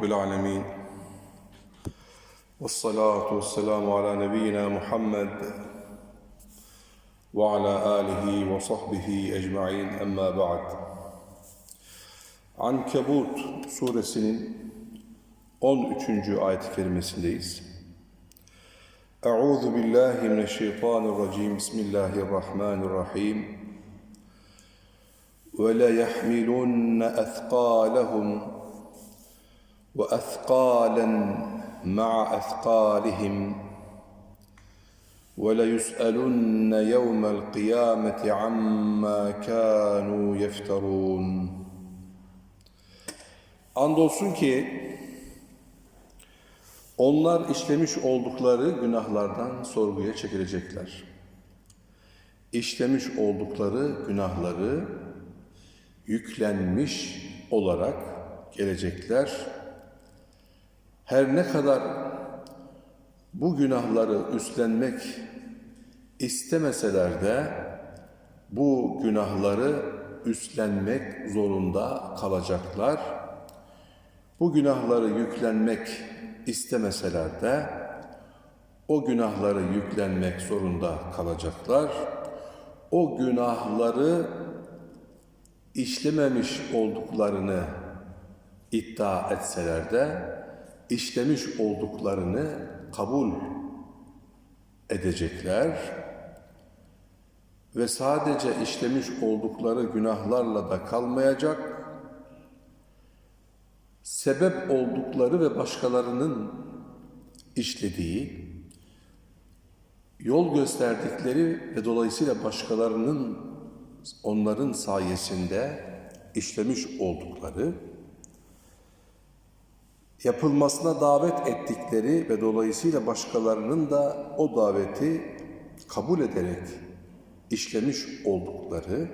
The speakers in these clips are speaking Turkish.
Rabbil Alemin. Vessalatu vesselamu ala nebiyyina Muhammed ve ala alihi ve sahbihi ecma'in emma ba'd. Ankebut suresinin 13. ayet-i kerimesindeyiz. Euzu billahi mineşşeytanirracim. Bismillahirrahmanirrahim. Ve la yahmilunne ethqalahum وَأَثْقَالًا مَعَ أَثْقَالِهِمْ وَلَيُسْأَلُنَّ يَوْمَ الْقِيَامَةِ عَمَّا كَانُوا يَفْتَرُونَ Andolsun ki onlar işlemiş oldukları günahlardan sorguya çekilecekler. İşlemiş oldukları günahları yüklenmiş olarak gelecekler. Her ne kadar bu günahları üstlenmek istemeseler de bu günahları üstlenmek zorunda kalacaklar. Bu günahları yüklenmek istemeseler de o günahları yüklenmek zorunda kalacaklar. O günahları işlememiş olduklarını iddia etseler de işlemiş olduklarını kabul edecekler ve sadece işlemiş oldukları günahlarla da kalmayacak, sebep oldukları ve başkalarının işlediği, yol gösterdikleri ve dolayısıyla başkalarının onların sayesinde işlemiş oldukları, yapılmasına davet ettikleri ve dolayısıyla başkalarının da o daveti kabul ederek işlemiş oldukları,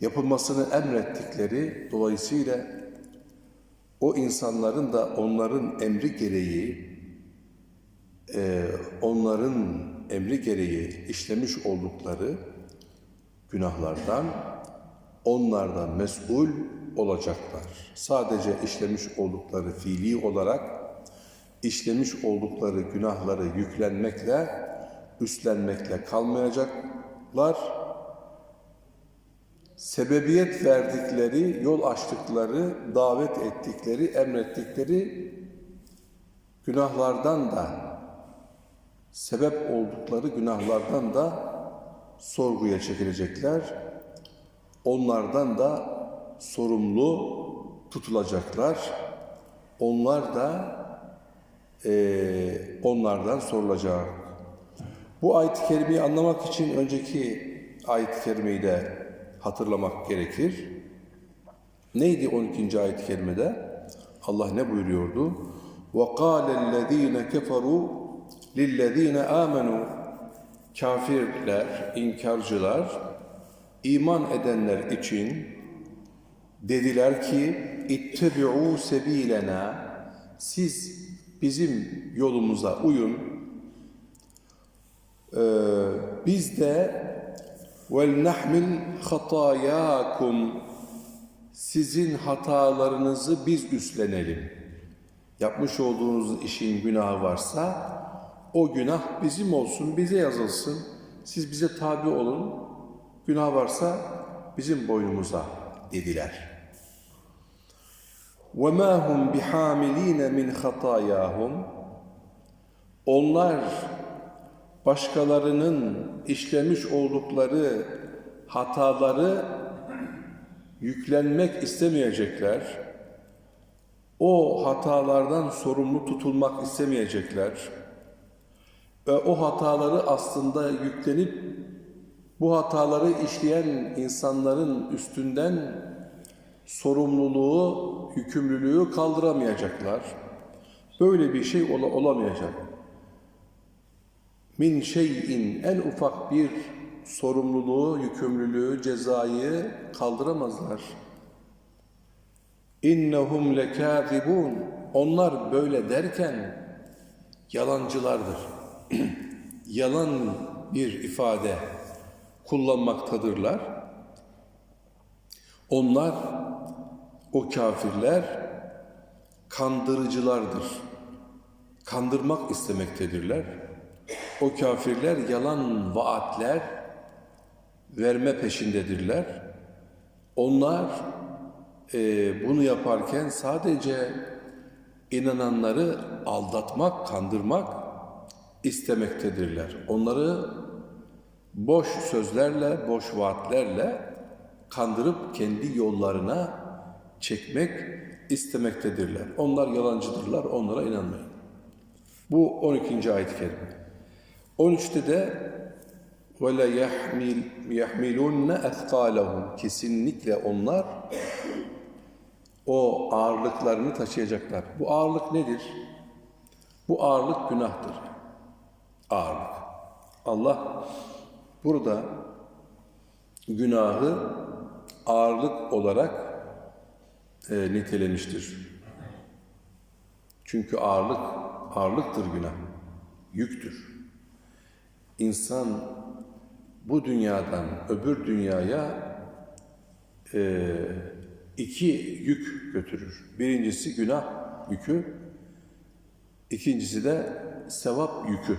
yapılmasını emrettikleri, dolayısıyla o insanların da onların emri gereği, e, onların emri gereği işlemiş oldukları günahlardan onlardan mesul olacaklar. Sadece işlemiş oldukları fiili olarak işlemiş oldukları günahları yüklenmekle, üstlenmekle kalmayacaklar. Sebebiyet verdikleri, yol açtıkları, davet ettikleri, emrettikleri günahlardan da sebep oldukları günahlardan da sorguya çekilecekler. Onlardan da sorumlu tutulacaklar. Onlar da e, onlardan sorulacak. Bu ayet-i kerimeyi anlamak için önceki ayet-i kerimeyi de hatırlamak gerekir. Neydi 12. ayet-i kerimede? Allah ne buyuruyordu? وَقَالَ الَّذ۪ينَ كَفَرُوا لِلَّذ۪ينَ آمَنُوا Kafirler, inkarcılar, iman edenler için dediler ki ittebi'u sebilena siz bizim yolumuza uyun ee, biz de vel nahmil hatayakum sizin hatalarınızı biz üstlenelim. Yapmış olduğunuz işin günahı varsa o günah bizim olsun, bize yazılsın. Siz bize tabi olun. Günah varsa bizim boynumuza dediler. وَمَا هُمْ بِحَامِل۪ينَ مِنْ خَطَايَاهُمْ Onlar başkalarının işlemiş oldukları hataları yüklenmek istemeyecekler. O hatalardan sorumlu tutulmak istemeyecekler. Ve o hataları aslında yüklenip bu hataları işleyen insanların üstünden sorumluluğu, yükümlülüğü kaldıramayacaklar. Böyle bir şey ol olamayacak. Min şeyin en ufak bir sorumluluğu, yükümlülüğü, cezayı kaldıramazlar. İnnehum lekâzibûn. Onlar böyle derken yalancılardır. Yalan bir ifade kullanmaktadırlar. Onlar o kafirler kandırıcılardır. Kandırmak istemektedirler. O kafirler yalan vaatler verme peşindedirler. Onlar e, bunu yaparken sadece inananları aldatmak, kandırmak istemektedirler. Onları boş sözlerle, boş vaatlerle kandırıp kendi yollarına çekmek istemektedirler. Onlar yalancıdırlar, onlara inanmayın. Bu 12. ayet-i kerime. 13'te de وَلَا يَحْمِلْ يَحْمِلُنَّ اَثْقَالَهُمْ Kesinlikle onlar o ağırlıklarını taşıyacaklar. Bu ağırlık nedir? Bu ağırlık günahtır. Ağırlık. Allah burada günahı ağırlık olarak e, nitelemiştir. Çünkü ağırlık, ağırlıktır günah. Yüktür. İnsan bu dünyadan öbür dünyaya e, iki yük götürür. Birincisi günah yükü, ikincisi de sevap yükü.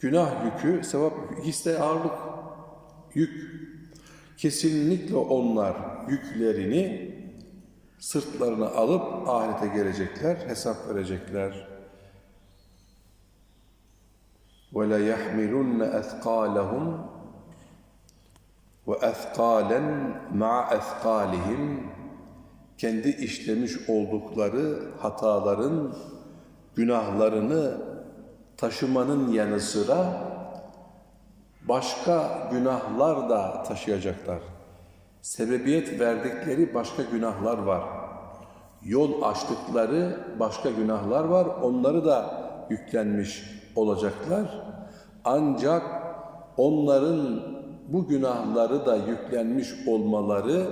Günah yükü, sevap yükü, ikisi de ağırlık, yük. Kesinlikle onlar yüklerini sırtlarına alıp ahirete gelecekler, hesap verecekler. وَلَا يَحْمِلُنَّ أَثْقَالَهُمْ وَأَثْقَالًا مَعَ أَثْقَالِهِمْ Kendi işlemiş oldukları hataların, günahlarını taşımanın yanı sıra başka günahlar da taşıyacaklar. Sebebiyet verdikleri başka günahlar var. Yol açtıkları başka günahlar var. Onları da yüklenmiş olacaklar. Ancak onların bu günahları da yüklenmiş olmaları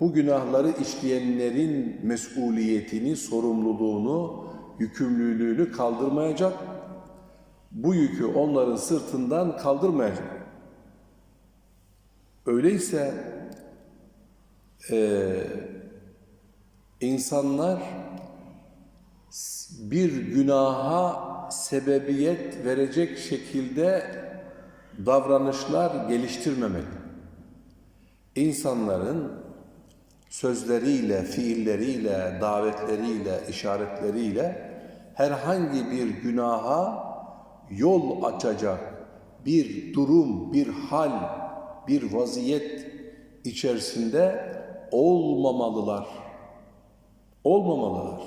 bu günahları işleyenlerin mesuliyetini, sorumluluğunu, yükümlülüğünü kaldırmayacak. Bu yükü onların sırtından kaldırmayacak. Öyleyse e, insanlar bir günaha sebebiyet verecek şekilde davranışlar geliştirmemeli. İnsanların sözleriyle, fiilleriyle, davetleriyle, işaretleriyle herhangi bir günaha yol açacak bir durum, bir hal, bir vaziyet içerisinde olmamalılar. Olmamalılar.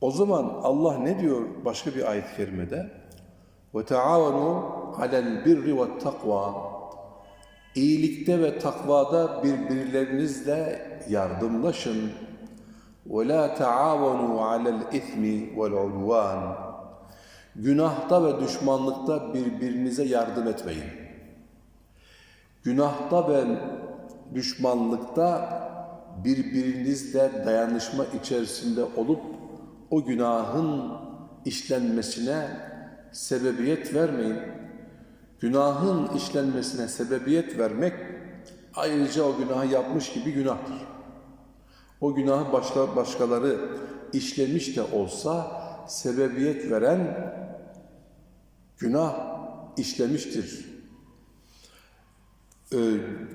O zaman Allah ne diyor başka bir ayet-i kerimede? وَتَعَاوَنُوا عَلَى الْبِرِّ وَالتَّقْوَى İyilikte ve takvada birbirlerinizle yardımlaşın. وَلَا تَعَاوَنُوا عَلَى الْاِثْمِ وَالْعُدْوَانِ Günahta ve düşmanlıkta birbirinize yardım etmeyin. Günahta ve düşmanlıkta birbirinizle dayanışma içerisinde olup o günahın işlenmesine sebebiyet vermeyin. Günahın işlenmesine sebebiyet vermek ayrıca o günahı yapmış gibi günahtır. O günahı başka, başkaları işlemiş de olsa sebebiyet veren günah işlemiştir. Ee,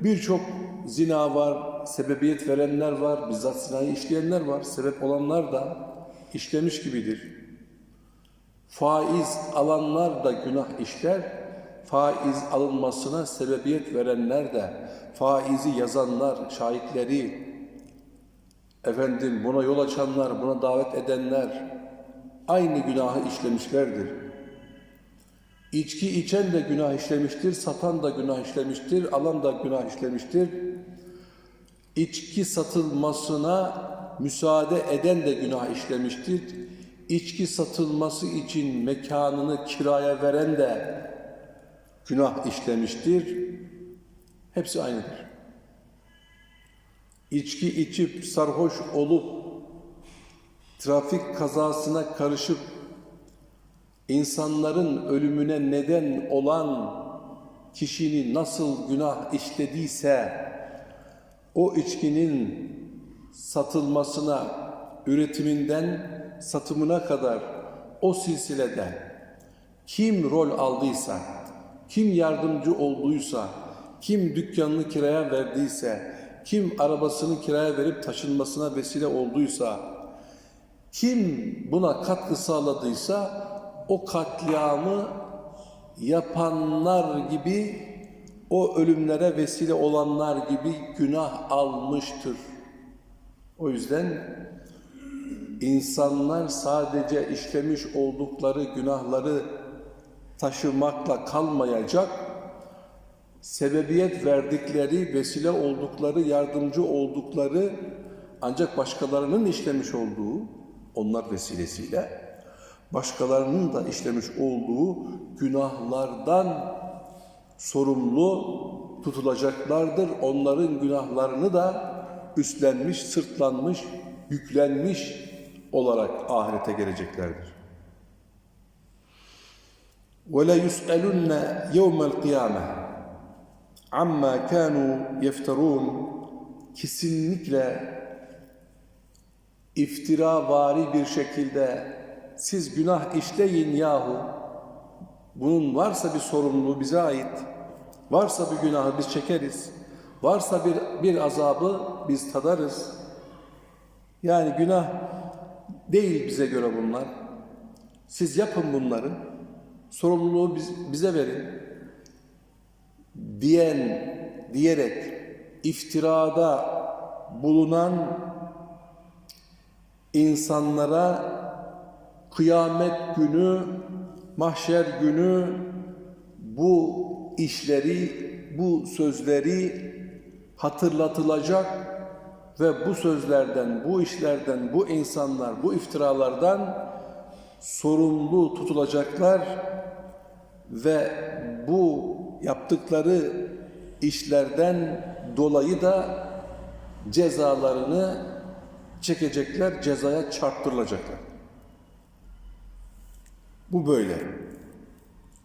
Birçok zina var, sebebiyet verenler var, bizzat zinayı işleyenler var, sebep olanlar da işlemiş gibidir. Faiz alanlar da günah işler, faiz alınmasına sebebiyet verenler de, faizi yazanlar, şahitleri, efendim buna yol açanlar, buna davet edenler aynı günahı işlemişlerdir. İçki içen de günah işlemiştir, satan da günah işlemiştir, alan da günah işlemiştir. İçki satılmasına müsaade eden de günah işlemiştir. İçki satılması için mekanını kiraya veren de günah işlemiştir. Hepsi aynıdır. İçki içip sarhoş olup trafik kazasına karışıp insanların ölümüne neden olan kişinin nasıl günah işlediyse o içkinin satılmasına, üretiminden satımına kadar o silsilede kim rol aldıysa, kim yardımcı olduysa, kim dükkanını kiraya verdiyse, kim arabasını kiraya verip taşınmasına vesile olduysa, kim buna katkı sağladıysa o katliamı yapanlar gibi o ölümlere vesile olanlar gibi günah almıştır. O yüzden insanlar sadece işlemiş oldukları günahları taşımakla kalmayacak, sebebiyet verdikleri, vesile oldukları, yardımcı oldukları ancak başkalarının işlemiş olduğu, onlar vesilesiyle, başkalarının da işlemiş olduğu günahlardan sorumlu tutulacaklardır. Onların günahlarını da üstlenmiş, sırtlanmış, yüklenmiş olarak ahirete geleceklerdir. وَلَا يُسْأَلُنَّ يَوْمَ الْقِيَامَةِ عَمَّا كَانُوا يَفْتَرُونَ Kesinlikle iftiravari bir şekilde siz günah işleyin yahu. Bunun varsa bir sorumluluğu bize ait. Varsa bir günahı biz çekeriz. Varsa bir, bir azabı biz tadarız. Yani günah değil bize göre bunlar. Siz yapın bunları. Sorumluluğu biz, bize verin. Diyen, diyerek iftirada bulunan insanlara kıyamet günü, mahşer günü bu işleri, bu sözleri hatırlatılacak ve bu sözlerden, bu işlerden, bu insanlar, bu iftiralardan sorumlu tutulacaklar ve bu yaptıkları işlerden dolayı da cezalarını çekecekler, cezaya çarptırılacaklar. Bu böyle.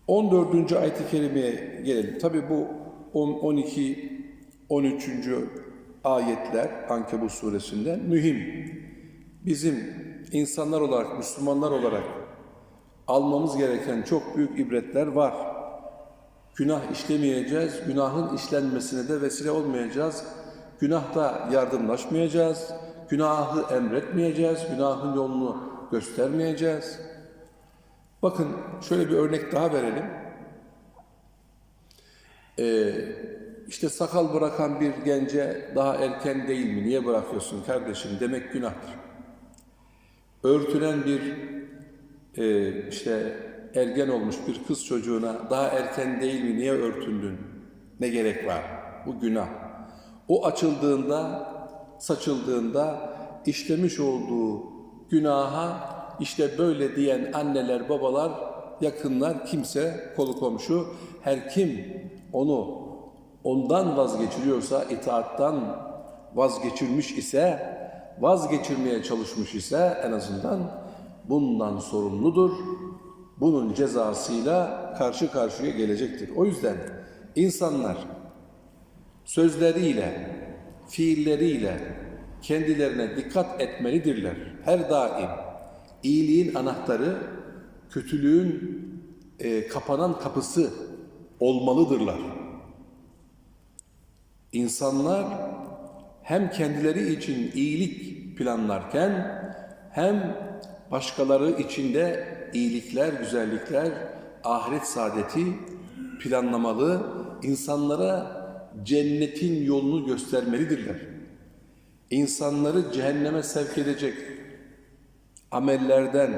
14. ayet-i kerimeye gelelim. Tabi bu 10, 12, 13. ayetler Ankebut suresinden mühim. Bizim insanlar olarak, Müslümanlar olarak almamız gereken çok büyük ibretler var. Günah işlemeyeceğiz, günahın işlenmesine de vesile olmayacağız. Günahta yardımlaşmayacağız, günahı emretmeyeceğiz, günahın yolunu göstermeyeceğiz. Bakın şöyle bir örnek daha verelim. Ee, işte sakal bırakan bir gence daha erken değil mi? Niye bırakıyorsun kardeşim? Demek günahtır. Örtülen bir e, işte ergen olmuş bir kız çocuğuna daha erken değil mi? Niye örtündün? Ne gerek var? Bu günah. O açıldığında, saçıldığında işlemiş olduğu günaha işte böyle diyen anneler, babalar, yakınlar, kimse, kolu komşu, her kim onu ondan vazgeçiriyorsa, itaattan vazgeçirmiş ise, vazgeçirmeye çalışmış ise en azından bundan sorumludur. Bunun cezasıyla karşı karşıya gelecektir. O yüzden insanlar sözleriyle, fiilleriyle kendilerine dikkat etmelidirler. Her daim iyiliğin anahtarı, kötülüğün e, kapanan kapısı olmalıdırlar. İnsanlar hem kendileri için iyilik planlarken hem başkaları için de iyilikler, güzellikler, ahiret saadeti planlamalı, insanlara cennetin yolunu göstermelidirler. İnsanları cehenneme sevk edecek amellerden,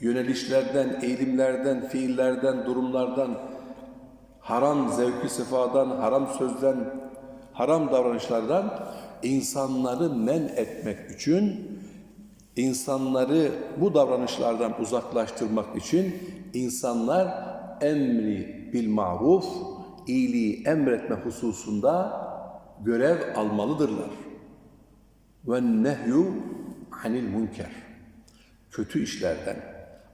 yönelişlerden, eğilimlerden, fiillerden, durumlardan, haram zevki sefadan, haram sözden, haram davranışlardan insanları men etmek için, insanları bu davranışlardan uzaklaştırmak için insanlar emri bil maruf, iyiliği emretme hususunda görev almalıdırlar. Ve nehyu anil münker kötü işlerden,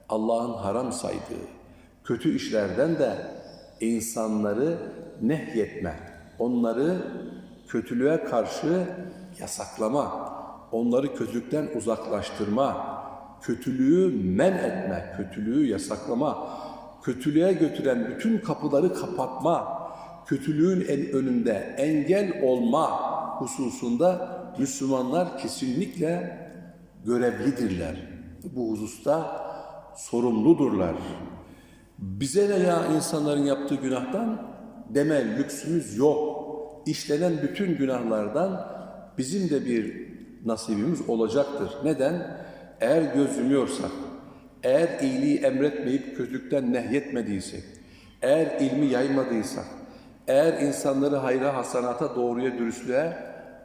Allah'ın haram saydığı kötü işlerden de insanları nehyetme, onları kötülüğe karşı yasaklama, onları kötülükten uzaklaştırma, kötülüğü men etme, kötülüğü yasaklama, kötülüğe götüren bütün kapıları kapatma, kötülüğün en önünde engel olma hususunda Müslümanlar kesinlikle görevlidirler. Bu hususta sorumludurlar. Bize ne ya insanların yaptığı günahtan deme lüksümüz yok. İşlenen bütün günahlardan bizim de bir nasibimiz olacaktır. Neden? Eğer göz yumuyorsak, eğer iyiliği emretmeyip kötülükten nehyetmediysek, eğer ilmi yaymadıysak, eğer insanları hayra hasanata, doğruya, dürüstlüğe,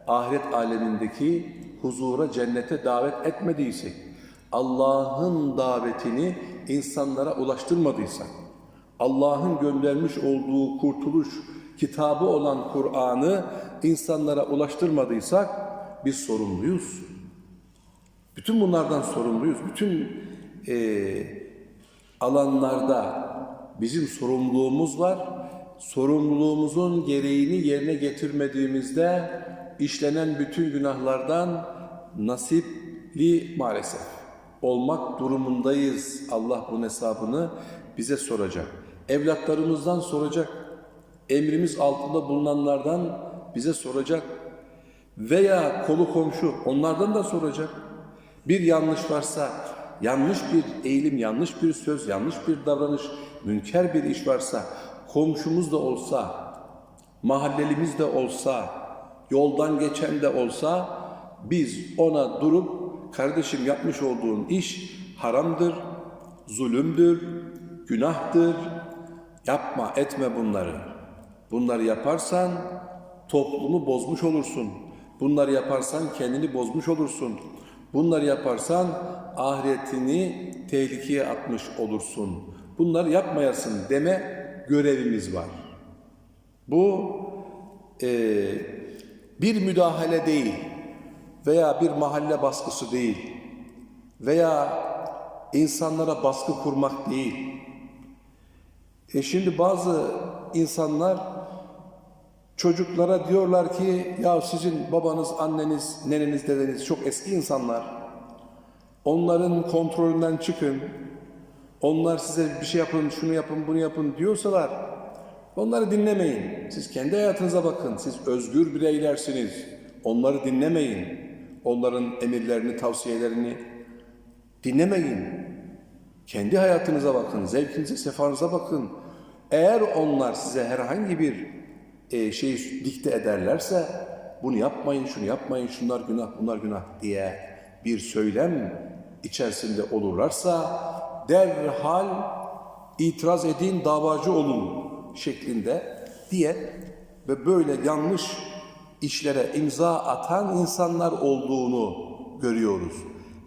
ahiret alemindeki huzura, cennete davet etmediysek, Allah'ın davetini insanlara ulaştırmadıysak, Allah'ın göndermiş olduğu kurtuluş kitabı olan Kur'an'ı insanlara ulaştırmadıysak biz sorumluyuz. Bütün bunlardan sorumluyuz. Bütün eee, alanlarda bizim sorumluluğumuz var. Sorumluluğumuzun gereğini yerine getirmediğimizde işlenen bütün günahlardan nasipli maalesef olmak durumundayız. Allah bunun hesabını bize soracak. Evlatlarımızdan soracak. Emrimiz altında bulunanlardan bize soracak. Veya kolu komşu onlardan da soracak. Bir yanlış varsa, yanlış bir eğilim, yanlış bir söz, yanlış bir davranış, münker bir iş varsa, komşumuz da olsa, mahallelimiz de olsa, yoldan geçen de olsa, biz ona durup, kardeşim yapmış olduğun iş haramdır, zulümdür, günahtır, yapma, etme bunları. Bunları yaparsan toplumu bozmuş olursun. Bunları yaparsan kendini bozmuş olursun. Bunları yaparsan ahiretini tehlikeye atmış olursun. Bunları yapmayasın deme görevimiz var. Bu eee, bir müdahale değil veya bir mahalle baskısı değil veya insanlara baskı kurmak değil. E şimdi bazı insanlar çocuklara diyorlar ki ya sizin babanız, anneniz, neneniz, dedeniz çok eski insanlar. Onların kontrolünden çıkın. Onlar size bir şey yapın, şunu yapın, bunu yapın diyorsalar onları dinlemeyin. Siz kendi hayatınıza bakın. Siz özgür bireylersiniz. Onları dinlemeyin. Onların emirlerini, tavsiyelerini dinlemeyin. Kendi hayatınıza bakın, zevkinize, sefanıza bakın. Eğer onlar size herhangi bir e, şey dikte ederlerse bunu yapmayın, şunu yapmayın, şunlar günah, bunlar günah diye bir söylem içerisinde olurlarsa derhal itiraz edin, davacı olun şeklinde diye ve böyle yanlış işlere imza atan insanlar olduğunu görüyoruz.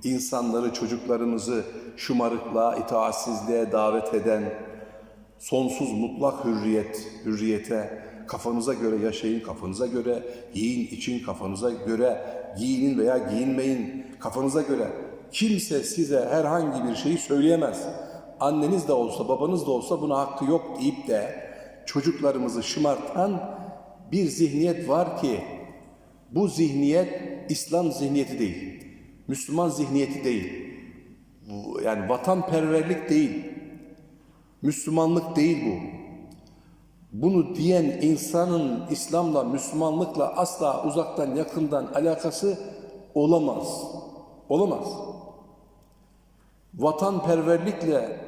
İnsanları, çocuklarımızı şımarıklığa, itaatsizliğe davet eden, sonsuz mutlak hürriyet, hürriyete kafanıza göre yaşayın, kafanıza göre yiyin, için kafanıza göre giyinin veya giyinmeyin, kafanıza göre. Kimse size herhangi bir şeyi söyleyemez. Anneniz de olsa, babanız da olsa buna hakkı yok deyip de çocuklarımızı şımartan bir zihniyet var ki bu zihniyet İslam zihniyeti değil. Müslüman zihniyeti değil. Yani vatanperverlik değil. Müslümanlık değil bu. Bunu diyen insanın İslam'la, Müslümanlıkla asla uzaktan yakından alakası olamaz. Olamaz. Vatanperverlikle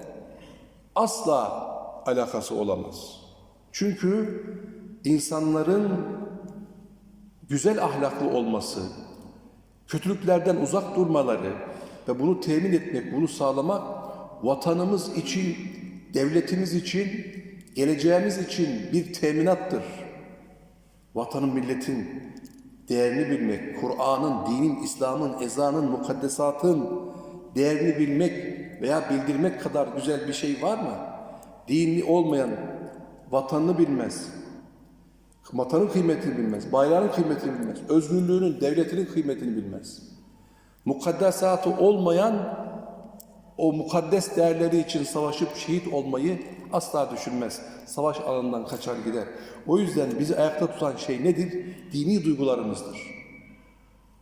asla alakası olamaz. Çünkü insanların güzel ahlaklı olması, kötülüklerden uzak durmaları ve bunu temin etmek, bunu sağlamak vatanımız için, devletimiz için, geleceğimiz için bir teminattır. Vatanın, milletin değerini bilmek, Kur'an'ın, dinin, İslam'ın, ezanın, mukaddesatın değerini bilmek veya bildirmek kadar güzel bir şey var mı? Dinli olmayan vatanını bilmez, vatanın kıymetini bilmez, bayrağın kıymetini bilmez, özgürlüğünün, devletinin kıymetini bilmez. Mukaddesatı olmayan o mukaddes değerleri için savaşıp şehit olmayı asla düşünmez. Savaş alanından kaçar gider. O yüzden bizi ayakta tutan şey nedir? Dini duygularımızdır.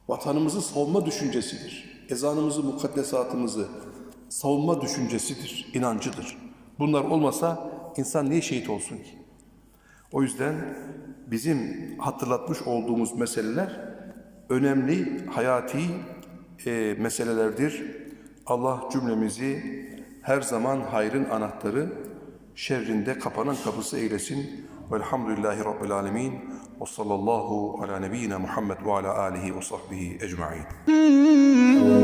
Vatanımızı savunma düşüncesidir. Ezanımızı, mukaddesatımızı savunma düşüncesidir, inancıdır. Bunlar olmasa insan niye şehit olsun ki? O yüzden bizim hatırlatmış olduğumuz meseleler önemli, hayati e, meselelerdir. Allah cümlemizi her zaman hayrın anahtarı, şerrinde kapanan kapısı eylesin. Velhamdülillahi Rabbil Alemin. Ve sallallahu ala nebiyyina Muhammed ve ala alihi ve sahbihi ecma'in.